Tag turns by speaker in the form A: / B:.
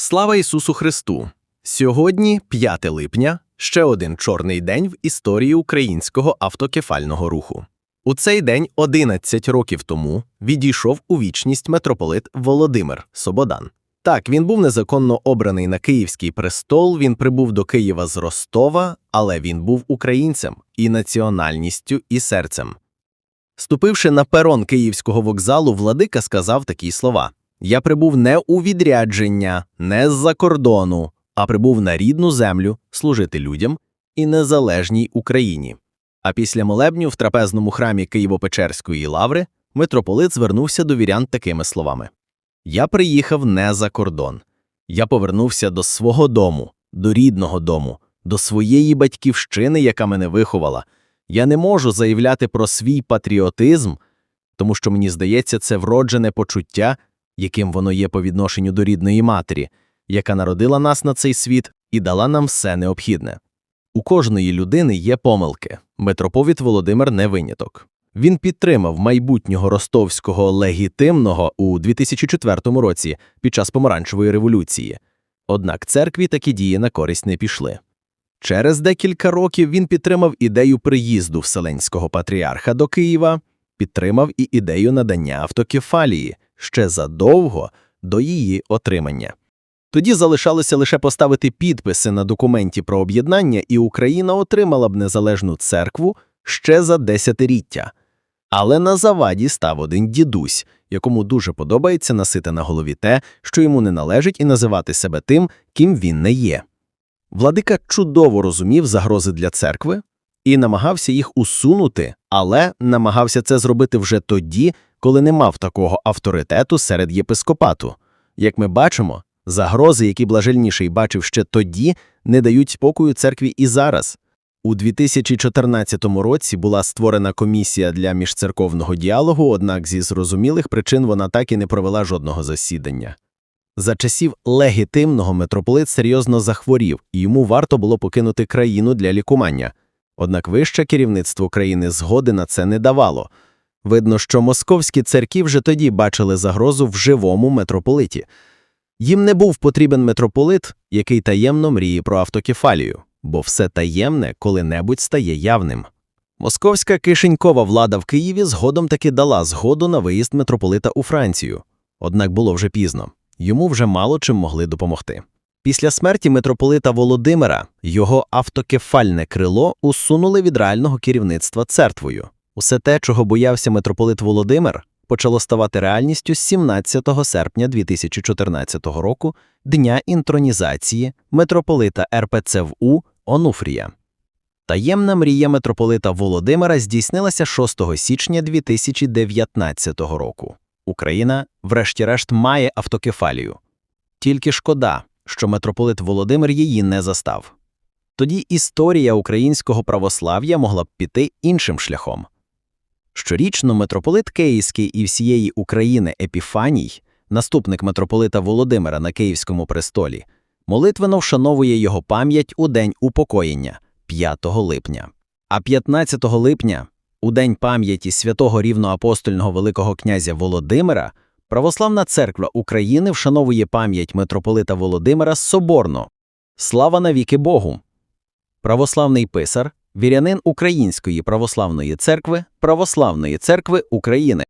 A: Слава Ісусу Христу! Сьогодні, 5 липня, ще один чорний день в історії українського автокефального руху. У цей день 11 років тому відійшов у вічність митрополит Володимир Сободан. Так, він був незаконно обраний на Київський престол, він прибув до Києва з Ростова, але він був українцем і національністю, і серцем. Ступивши на перон Київського вокзалу, владика сказав такі слова: Я прибув не у відрядження, не з-за кордону, а прибув на рідну землю служити людям і незалежній Україні. А після молебню в трапезному храмі Києво-Печерської лаври митрополит звернувся до вірян такими словами: Я приїхав не за кордон. Я повернувся до свого дому, до рідного дому, до своєї батьківщини, яка мене виховала. Я не можу заявляти про свій патріотизм, тому що мені здається, це вроджене почуття, яким воно є по відношенню до рідної матері, яка народила нас на цей світ і дала нам все необхідне. У кожної людини є помилки. Митроповіт Володимир не виняток. Він підтримав майбутнього ростовського легітимного у 2004 році під час помаранчевої революції. Однак церкві такі дії на користь не пішли. Через декілька років він підтримав ідею приїзду Вселенського патріарха до Києва, підтримав і ідею надання автокефалії ще задовго до її отримання. Тоді залишалося лише поставити підписи на документі про об'єднання, і Україна отримала б незалежну церкву ще за десятиріття. Але на заваді став один дідусь, якому дуже подобається носити на голові те, що йому не належить, і називати себе тим, ким він не є. Владика чудово розумів загрози для церкви і намагався їх усунути, але намагався це зробити вже тоді, коли не мав такого авторитету серед єпископату. Як ми бачимо, загрози, які блажельніший бачив ще тоді, не дають спокою церкві і зараз. У 2014 році була створена комісія для міжцерковного діалогу, однак зі зрозумілих причин вона так і не провела жодного засідання. За часів легітимного митрополит серйозно захворів, і йому варто було покинути країну для лікування. Однак вище керівництво країни згоди на це не давало. Видно, що московські церкви вже тоді бачили загрозу в живому митрополиті. Їм не був потрібен митрополит, який таємно мріє про автокефалію, бо все таємне коли-небудь стає явним. Московська кишенькова влада в Києві згодом таки дала згоду на виїзд митрополита у Францію. Однак було вже пізно йому вже мало чим могли допомогти. Після смерті митрополита Володимира його автокефальне крило усунули від реального керівництва церквою. Усе те, чого боявся митрополит Володимир, почало ставати реальністю 17 серпня 2014 року, дня інтронізації митрополита РПЦВУ Онуфрія. Таємна мрія митрополита Володимира здійснилася 6 січня 2019 року. Україна, врешті-решт, має автокефалію. Тільки шкода, що митрополит Володимир її не застав. Тоді історія українського православ'я могла б піти іншим шляхом. Щорічно митрополит Київський і всієї України Епіфаній, наступник митрополита Володимира на Київському престолі, молитвено вшановує його пам'ять у день упокоєння 5 липня. А 15 липня у день пам'яті святого рівноапостольного Великого князя Володимира Православна церква України вшановує пам'ять митрополита Володимира соборно. Слава навіки Богу! Православний писар, вірянин Української православної церкви, Православної церкви України.